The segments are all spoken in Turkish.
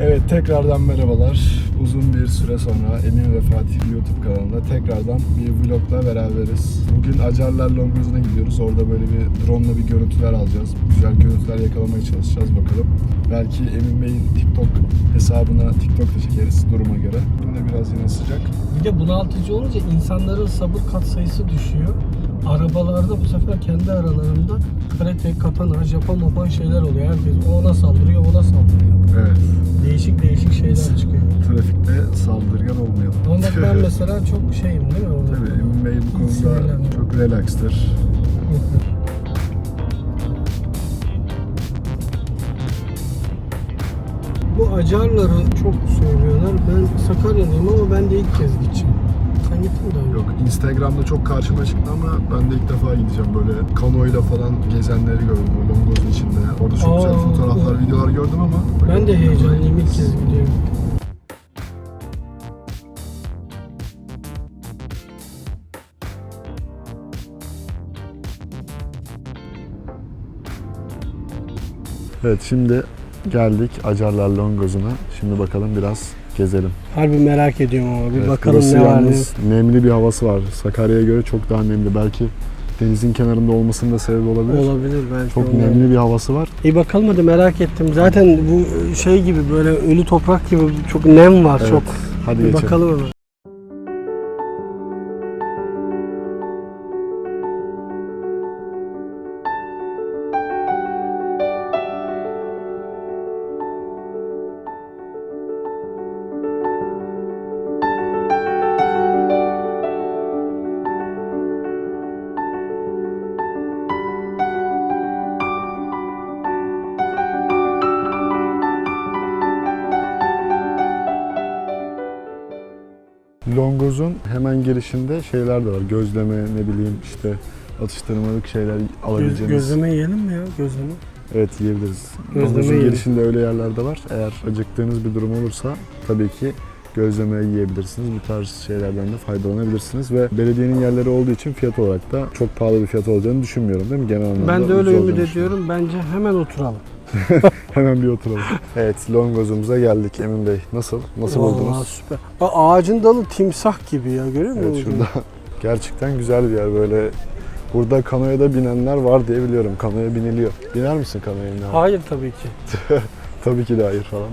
Evet tekrardan merhabalar. Uzun bir süre sonra Emin ve Fatih YouTube kanalında tekrardan bir vlogla beraberiz. Bugün Acarlar Longoz'una gidiyoruz. Orada böyle bir drone ile bir görüntüler alacağız. Güzel görüntüler yakalamaya çalışacağız bakalım. Belki Emin Bey'in TikTok hesabına TikTok da çekeriz duruma göre. De biraz yine sıcak. Bir de bunaltıcı olunca insanların sabır katsayısı düşüyor. Arabalarda bu sefer kendi aralarında karate, katana, Japon mapan şeyler oluyor. Herkes ona saldırıyor, ona saldırıyor. Evet. Değişik değişik şeyler çıkıyor. Trafikte saldırgan olmayalım. Ama bak ben mesela çok şeyim değil mi? O- Tabii Emin Bey bu konuda çok relaxtır. Bu acarları çok söylüyorlar. Ben Sakaryalıyım ama ben de ilk kez gideceğim. Sen gittin de Yok Instagram'da çok karşıma çıktı ama ben de ilk defa gideceğim böyle kanoyla falan gezenleri gördüm o Longoz'un içinde. Orada çok güzel Aa, fotoğraflar, videolar gördüm ama Ben de heyecanlıyım ilk kez gidiyorum. Evet şimdi geldik Acarlar Longoz'una. Şimdi bakalım biraz gezelim. Harbi merak ediyorum ama bir Evet, bakalım burası ne var ne yok. yalnız nemli bir havası var. Sakarya'ya göre çok daha nemli. Belki denizin kenarında olmasının da sebebi olabilir. Olabilir belki. Çok olabilir. nemli bir havası var. İyi bakalım hadi merak ettim. Zaten bu şey gibi böyle ölü toprak gibi çok nem var Evet, çok. Hadi Bir geçelim. bakalım hemen. Longoz'un hemen girişinde şeyler de var. Gözleme ne bileyim işte atıştırmalık şeyler Göz, alabileceğiniz. gözleme yiyelim mi ya gözleme? Evet yiyebiliriz. Gözleme girişinde öyle yerler de var. Eğer acıktığınız bir durum olursa tabii ki gözleme yiyebilirsiniz. Bu tarz şeylerden de faydalanabilirsiniz ve belediyenin yerleri olduğu için fiyat olarak da çok pahalı bir fiyat olacağını düşünmüyorum değil mi? Genel anlamda Ben de öyle ümit ediyorum. Bence hemen oturalım. Hemen bir oturalım. evet Longoz'umuza geldik Emin Bey. Nasıl? Nasıl Vallahi buldunuz? süper. Bak ağacın dalı timsah gibi ya görüyor musun? Evet şurada gerçekten güzel bir yer böyle. Burada kanoya da binenler var diye biliyorum. Kanoya biniliyor. Biner misin kanoya? Hayır tabii ki. Tabii ki de hayır falan.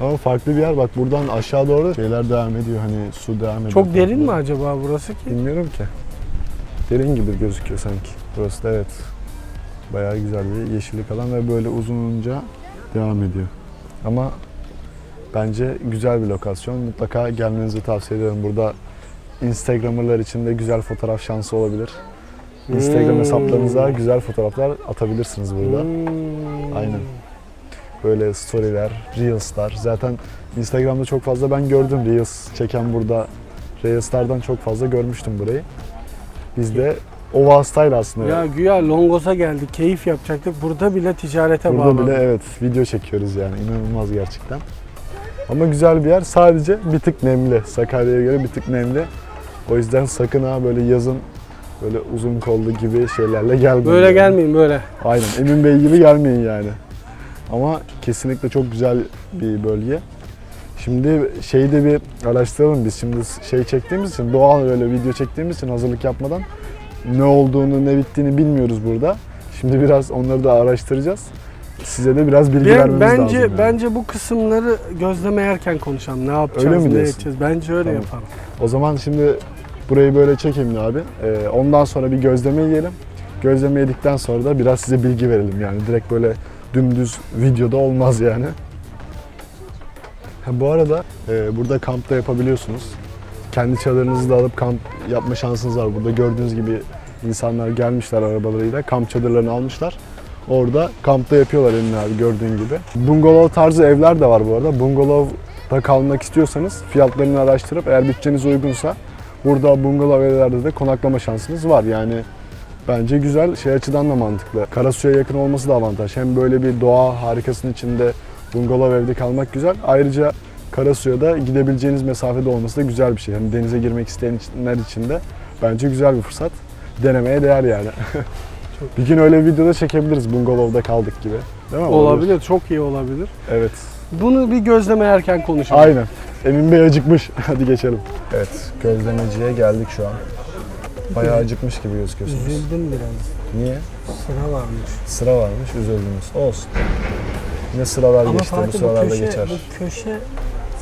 Ama farklı bir yer bak buradan aşağı doğru şeyler devam ediyor hani su devam ediyor. Çok derin mi acaba burası ki? Bilmiyorum ki. Derin gibi gözüküyor sanki. Burası da evet. Bayağı güzel bir yeşillik alan ve böyle uzunca devam ediyor. Ama bence güzel bir lokasyon. Mutlaka gelmenizi tavsiye ediyorum. Burada Instagramerlar için de güzel fotoğraf şansı olabilir. Instagram Hmm. hesaplarınıza güzel fotoğraflar atabilirsiniz burada. Hmm. Aynen. Böyle storyler, reels'lar. Zaten Instagram'da çok fazla ben gördüm reels çeken burada. Reels'lardan çok fazla görmüştüm burayı. Biz de o vasıtayla aslında. Ya güya Longos'a geldik, keyif yapacaktık. Burada bile ticarete Burada bağlandık. bile evet video çekiyoruz yani. inanılmaz gerçekten. Ama güzel bir yer. Sadece bir tık nemli. Sakarya'ya göre bir tık nemli. O yüzden sakın ha böyle yazın böyle uzun kollu gibi şeylerle gelmeyin. Böyle yani. gelmeyin böyle. Aynen Emin Bey gibi gelmeyin yani. Ama kesinlikle çok güzel bir bölge. Şimdi şeyi de bir araştıralım biz şimdi şey çektiğimiz için doğal böyle video çektiğimiz için hazırlık yapmadan ne olduğunu ne bittiğini bilmiyoruz burada. Şimdi biraz onları da araştıracağız. Size de biraz bilgi Ben- vermemiz bence lazım. yani. bence bu kısımları gözleme yerken konuşalım. Ne yapacağız, Öyle mi ne diyorsun? edeceğiz. Bence öyle Tamam. yapalım. O zaman şimdi burayı böyle çekeyim abi. Ee, ondan sonra bir gözleme yiyelim. Gözleme yedikten sonra da biraz size bilgi verelim yani. Direkt böyle dümdüz videoda olmaz yani. Ha, bu arada e, burada kamp da yapabiliyorsunuz. Kendi çadırınızı da alıp kamp yapma şansınız var. Burada gördüğünüz gibi insanlar gelmişler arabalarıyla. Kamp çadırlarını almışlar. Orada kampta yapıyorlar Emin abi gördüğün gibi. Bungalov tarzı evler de var bu arada. Bungalovda kalmak istiyorsanız fiyatlarını araştırıp eğer bütçeniz uygunsa burada bungalov evlerde de konaklama şansınız var. Yani bence güzel şey açıdan da mantıklı. Karasu'ya yakın olması da avantaj. Hem böyle bir doğa harikasının içinde bungalov evde kalmak güzel. Ayrıca Karasu'ya da gidebileceğiniz mesafede olması da güzel bir şey. Hani denize girmek isteyenler için de bence güzel bir fırsat. Denemeye değer yani. bir gün öyle bir videoda çekebiliriz bungalovda kaldık gibi. Değil mi? Olabilir, çok iyi olabilir. Evet. Bunu bir gözleme yerken konuşalım. Aynen. Emin Bey acıkmış. Hadi geçelim. Evet, gözlemeciye geldik şu an. Bayağı acıkmış gibi gözüküyorsunuz. Üzüldüm biraz. Niye? Sıra varmış. Sıra varmış, üzüldünüz. Olsun. Yine sıralar Ama geçti, bu Fatih bu sıralarda köşe, geçer. bu köşe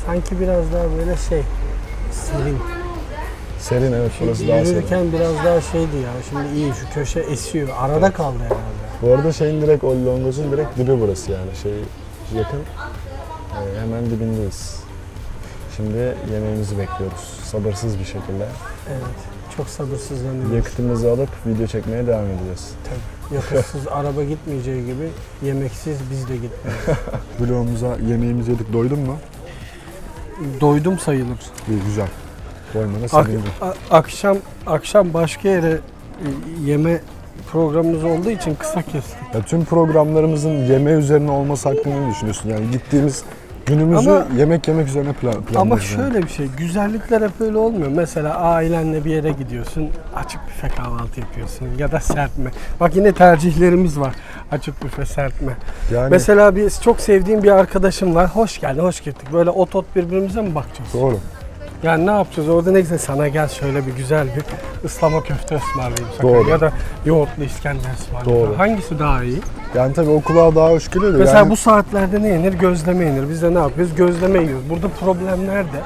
sanki biraz daha böyle şey serin. Serin evet, burası daha serin. yürürken biraz daha şeydi ya. Şimdi iyi şu köşe esiyor. Arada kaldı herhalde. Bu arada şeyin direkt, o Longos'un direkt dibi burası yani. Şey yakın. Ee, hemen dibindeyiz. Şimdi yemeğimizi bekliyoruz. Sabırsız bir şekilde. Evet. Çok sabırsızlanıyorum. Yakıtımızı alıp video çekmeye devam edeceğiz. Tabii. Yakıtsız araba gitmeyeceği gibi yemeksiz biz de gitmeyiz. Vlogumuza yemeğimizi yedik. Doydun mu? Doydum sayılır. İyi, güzel. Doymana Ak- sevindim. a- akşam akşam başka yere e, yeme programımız olduğu için kısa kestik. Ya tüm programlarımızın yeme üzerine olması hakkında ne düşünüyorsun? Yani gittiğimiz günümüzü Ama- yemek yemek üzerine plan, planlıyoruz. Ama şöyle bir şey, güzellikler hep öyle olmuyor. Mesela ailenle bir yere gidiyorsun, açık büfe kahvaltı yapıyorsun ya da serpme. Bak yine tercihlerimiz var. Açık büfe, serpme. Yani Mesela bir çok sevdiğim bir arkadaşım var. Hoş geldin, hoş girdik. Böyle ot ot birbirimize mi bakacağız? doğru. Yani ne yapacağız? Orada ne güzel sana gel şöyle bir güzel bir ıslama köfte ısmarlayayım sana. Doğru. Ya da yoğurtlu İskender ısmarlayayım. Doğru. Hangisi daha iyi? Yani tabii o kulağa daha hoş geliyor da Mesela yani bu saatlerde ne yenir? Gözleme yenir. Biz de ne yapıyoruz? Gözleme yiyoruz. Burada problem nerede?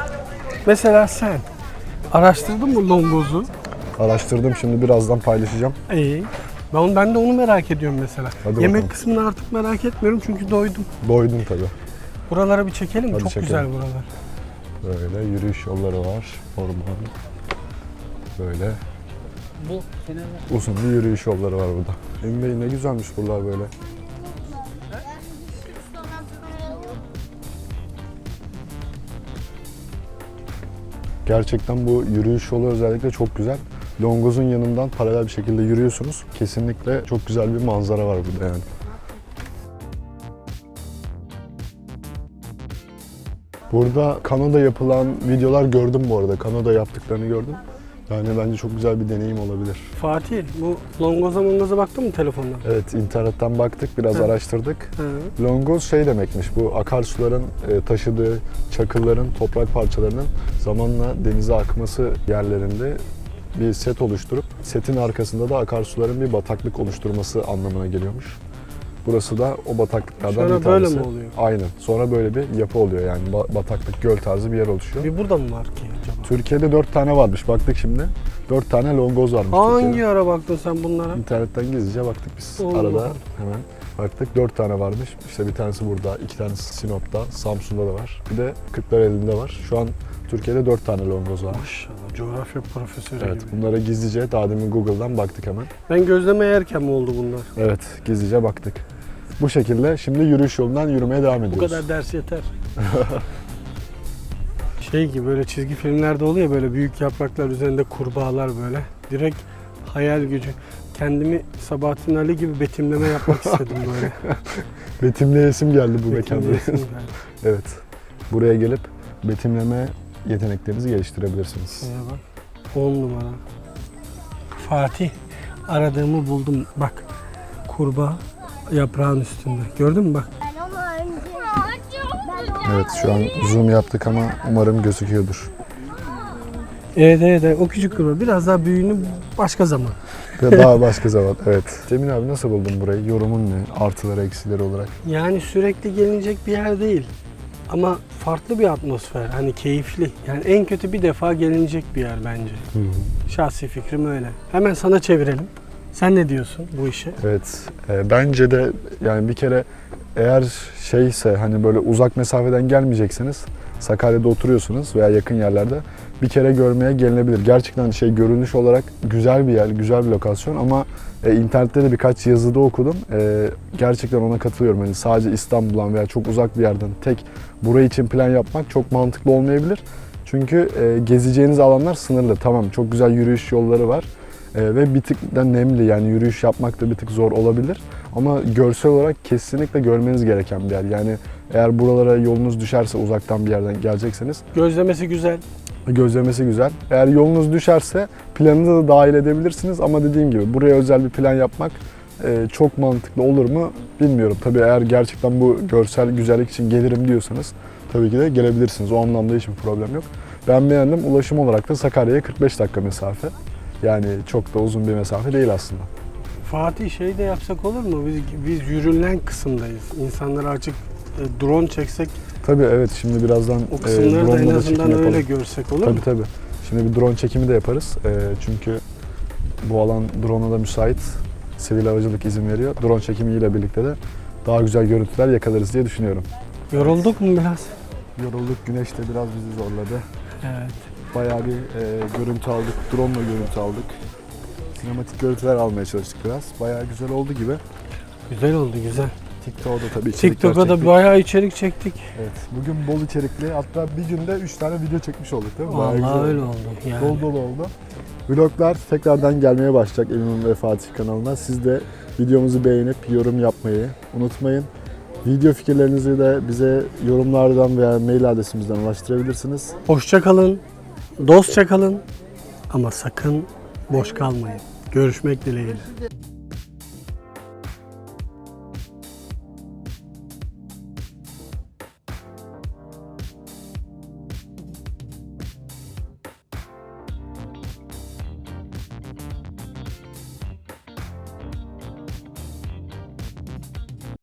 Mesela sen araştırdın mı longozu? araştırdım şimdi birazdan paylaşacağım. İyi. Ben, ben de onu merak ediyorum mesela. Hadi Yemek bakalım. kısmını artık merak etmiyorum çünkü doydum. Doydum tabii. Buralara bir çekelim. Hadi Çok çekelim. güzel buralar. Böyle yürüyüş yolları var. Orman. Böyle Bu kenarda. uzun bir yürüyüş yolları var burada. Emin Bey ne güzelmiş buralar böyle. Gerçekten bu yürüyüş yolu özellikle çok güzel. Longoz'un yanından paralel bir şekilde yürüyorsunuz. Kesinlikle çok güzel bir manzara var burada yani. Burada kanoda yapılan videolar gördüm bu arada. Kanoda yaptıklarını gördüm. Yani bence çok güzel bir deneyim olabilir. Fatih bu longoza mongoza baktın mı telefondan? Evet internetten baktık, biraz Hı. araştırdık. Hı. Longoz şey demekmiş, bu akarsuların e, taşıdığı çakılların, toprak parçalarının zamanla denize akması yerlerinde bir set oluşturup setin arkasında da akarsuların bir bataklık oluşturması anlamına geliyormuş. Burası da o bataklıklardan Sonra bir böyle tanesi. mi oluyor? Aynen. Sonra böyle bir yapı oluyor yani ba- bataklık, göl tarzı bir yer oluşuyor. Bir burada mı var ki acaba? Türkiye'de dört tane varmış. Baktık şimdi. Dört tane longoz varmış Hangi Türkiye'de. ara baktın sen bunlara? İnternetten gizlice baktık biz. Allah Arada hemen baktık. Dört tane varmış. İşte bir tanesi burada, iki tanesi Sinop'ta, Samsun'da da var. Bir de Kırklareli'nde var. Şu an Türkiye'de dört tane longoz var. Maşallah coğrafya profesörü Evet, gibi. bunlara gizlice daha demin Google'dan baktık hemen. Ben gözleme yerken mi oldu bunlar? Evet, gizlice baktık. Bu şekilde şimdi yürüyüş yolundan yürümeye devam Bu ediyoruz. kadar ders yeter. şey gibi böyle çizgi filmlerde oluyor böyle büyük yapraklar üzerinde kurbağalar böyle. Direkt hayal gücü. Kendimi Sabahattin Ali gibi betimleme yapmak istedim böyle. Betimleyesim geldi bu mekanda. Evet. Buraya gelip betimleme yeteneklerinizi geliştirebilirsiniz. Bak. 10 numara. Fatih aradığımı buldum. Bak kurbağa yaprağın üstünde. Gördün mü bak. Evet, şu an zoom yaptık ama umarım gözüküyordur. Evet evet evet. o küçük kurbağa. Biraz daha büyüğünü başka zaman. Daha başka zaman. Evet. Cemil abi nasıl buldun burayı? Yorumun ne? Artıları, eksileri olarak. Yani sürekli gelinecek bir yer değil. Ama farklı bir atmosfer. Hani keyifli. Yani en kötü bir defa gelinecek bir yer bence. Şahsi fikrim öyle. Hemen sana çevirelim. Sen ne diyorsun bu işe? Evet. e, bence de yani bir kere eğer şeyse hani böyle uzak mesafeden gelmeyecekseniz Sakarya'da oturuyorsunuz veya yakın yerlerde bir kere görmeye gelinebilir. Gerçekten şey görünüş olarak güzel bir yer, güzel bir lokasyon ama e, internette de birkaç yazıda okudum. E, gerçekten ona katılıyorum. Hani sadece İstanbul'dan veya çok uzak bir yerden tek burayı için plan yapmak çok mantıklı olmayabilir. Çünkü e, gezeceğiniz alanlar sınırlı. Tamam çok güzel yürüyüş yolları var. E, ve bir tık da nemli yani yürüyüş yapmak da bir tık zor olabilir. Ama görsel olarak kesinlikle görmeniz gereken bir yer. Yani eğer buralara yolunuz düşerse uzaktan bir yerden gelecekseniz Gözlemesi güzel. gözlemesi güzel. Eğer yolunuz düşerse planınıza da dahil edebilirsiniz ama dediğim gibi buraya özel bir plan yapmak e, çok mantıklı olur mu bilmiyorum. Tabii eğer gerçekten bu görsel güzellik için gelirim diyorsanız tabii ki de gelebilirsiniz. O anlamda hiçbir problem yok. Ben beğendim. Ulaşım olarak da Sakarya'ya 45 dakika mesafe. Yani çok da uzun bir mesafe değil aslında. Fatih şey de yapsak olur mu? Biz, biz yürülen kısımdayız. İnsanlara açık e, drone çeksek Tabii evet şimdi birazdan o e, kısımları da en drone'la da azından öyle yapalım. görsek olur Tabii mu? tabii. Şimdi bir drone çekimi de yaparız. E, çünkü bu alan drone'a da müsait. Sivil havacılık izin veriyor. Drone çekimiyle birlikte de daha güzel görüntüler yakalarız diye düşünüyorum. Yorulduk mu biraz? Yorulduk. Güneş de biraz bizi zorladı. Evet. Bayağı bir e, görüntü aldık. Drone'la görüntü aldık. Sinematik görüntüler almaya çalıştık biraz. Bayağı güzel oldu gibi. Güzel oldu güzel. TikTok'da tabii içerikler TikTok'a da çektik. bayağı içerik çektik. Evet. Bugün bol içerikli. Hatta bir günde 3 tane video çekmiş olduk değil mi? Bayağı güzel Vallahi öyle oldu. Yani. Dolu dolu oldu. Vloglar tekrardan gelmeye başlayacak Emin ve Fatih kanalına. Siz de videomuzu beğenip yorum yapmayı unutmayın. Video fikirlerinizi de bize yorumlardan veya mail adresimizden ulaştırabilirsiniz. Hoşça kalın, dostça kalın ama sakın boş kalmayın. Görüşmek dileğiyle.